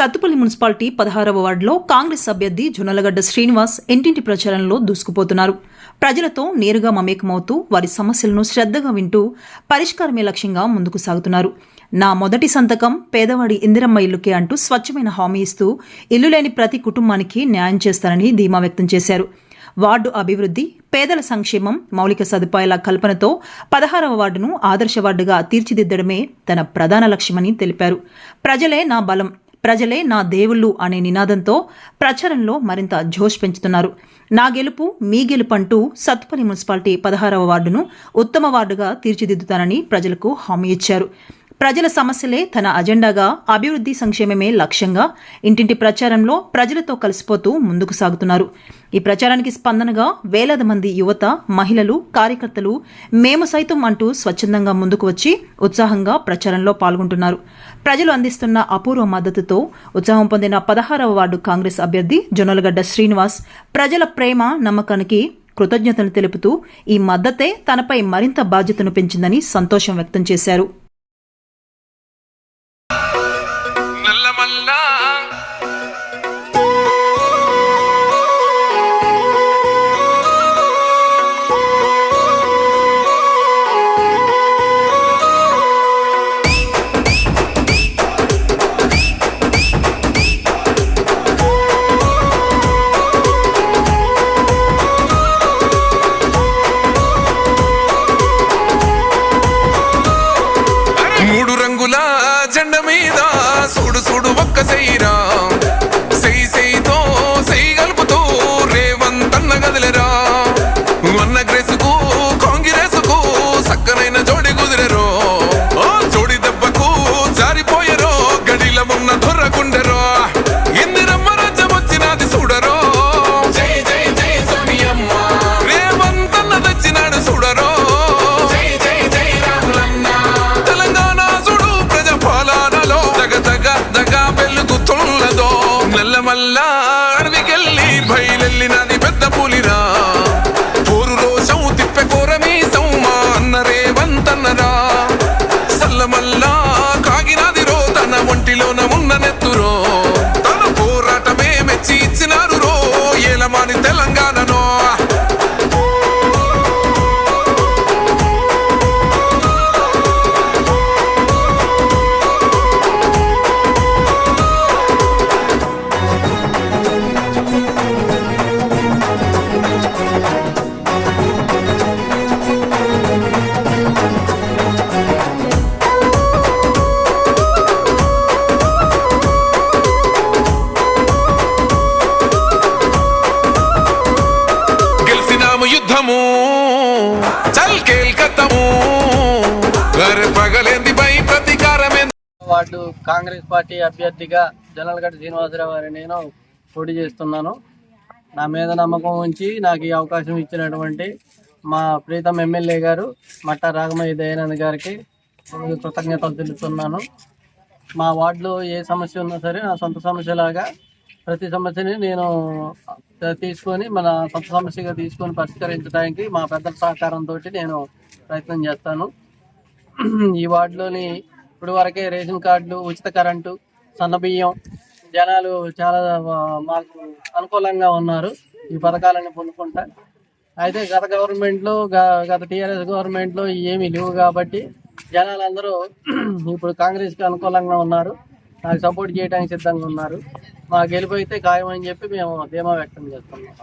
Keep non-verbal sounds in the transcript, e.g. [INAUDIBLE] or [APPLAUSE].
Sathupalli municipality పదహారవ వార్డులో కాంగ్రెస్ అభ్యర్థి జొన్నలగడ్డ శ్రీనివాస్ ఇంటింటి ప్రచారంలో దూసుకుపోతున్నారు. ప్రజలతో నేరుగా మమేకమవుతూ వారి సమస్యలను శ్రద్ధగా వింటూ పరిష్కారమే లక్ష్యంగా ముందుకు సాగుతున్నారు. నా మొదటి సంతకం పేదవాడి ఇందిరమ్మ ఇల్లుకే అంటూ స్వచ్ఛమైన హామీ ఇస్తూ ఇల్లు లేని ప్రతి కుటుంబానికి న్యాయం చేస్తారని ధీమా వ్యక్తం చేశారు. వార్డు అభివృద్ధి పేదల సంక్షేమం మౌలిక సదుపాయాల కల్పనతో పదహారవ వార్డును ఆదర్శ వార్డుగా తీర్చిదిద్దడమే తన ప్రధాన లక్ష్యమని తెలిపారు. ప్రజలే నా బలం ప్రజలే నా దేవుళ్ళు అనే నినాదంతో ప్రచారంలో మరింత జోష్ పెంచుతున్నారు. నా గెలుపు మీ గెలుపు అంటూ సత్తుపల్లి మున్సిపాలిటీ పదహారవ వార్డును ఉత్తమ వార్డుగా తీర్చిదిద్దుతానని ప్రజలకు హామీ ఇచ్చారు. ప్రజల సమస్యలే తన అజెండాగా అభివృద్ధి సంక్షేమమే లక్ష్యంగా ఇంటింటి ప్రచారంలో ప్రజలతో కలిసిపోతూ ముందుకు సాగుతున్నారు. ఈ ప్రచారానికి స్పందనగా వేలాది మంది యువత మహిళలు కార్యకర్తలు మేము సైతం అంటూ స్వచ్ఛందంగా ముందుకు వచ్చి ఉత్సాహంగా ప్రచారంలో పాల్గొంటున్నారు. ప్రజలు అందిస్తున్న అపూర్వ మద్దతుతో ఉత్సాహం పొందిన పదహారవ వార్డు కాంగ్రెస్ అభ్యర్థి జొన్నలగడ్డ శ్రీనివాస్ ప్రజల ప్రేమ నమ్మకానికి కృతజ్ఞతలు తెలుపుతూ ఈ మద్దతే తనపై మరింత బాధ్యతను పెంచిందని సంతోషం వ్యక్తం చేశారు. మూడు జెండ మీద చూడు చూడు ఒక్క సైరా సెయి సెయితో వార్డు కాంగ్రెస్ పార్టీ అభ్యర్థిగా జనల్గడ్డ శ్రీనివాసరావు గారిని నేను పోటీ చేస్తున్నాను. నా మీద నమ్మకం ఉంచి నాకు ఈ అవకాశం ఇచ్చినటువంటి మా ప్రీతం ఎమ్మెల్యే గారు మట్ట రాగమయ్య దయానంద్ గారికి కృతజ్ఞతలు తెలుపుతున్నాను. మా వార్డులో ఏ సమస్య ఉన్నా సరే నా సొంత సమస్యలాగా ప్రతి సమస్యని నేను తీసుకొని మన సొంత సమస్యగా తీసుకొని పరిష్కరించడానికి మా పెద్దల సహకారంతో నేను ప్రయత్నం చేస్తాను. ఈ వార్డులోని ఇప్పుడు వరకే రేషన్ కార్డులు ఉచిత కరెంటు సన్నబియ్యం జనాలు చాలా మాకు అనుకూలంగా ఉన్నారు ఈ పథకాలను పొందుకుంటా. అయితే గత గవర్నమెంట్లో గ- గత టీఆర్ఎస్ గవర్నమెంట్లో ఏమీ లేవు కాబట్టి జనాలందరూ [CLEARS THROAT] ఇప్పుడు కాంగ్రెస్కి అనుకూలంగా ఉన్నారు. నాకు సపోర్ట్ చేయడానికి సిద్ధంగా ఉన్నారు. మా గెలుపు అయితే చెప్పి మేము ధీమా వ్యక్తం చేస్తున్నాం.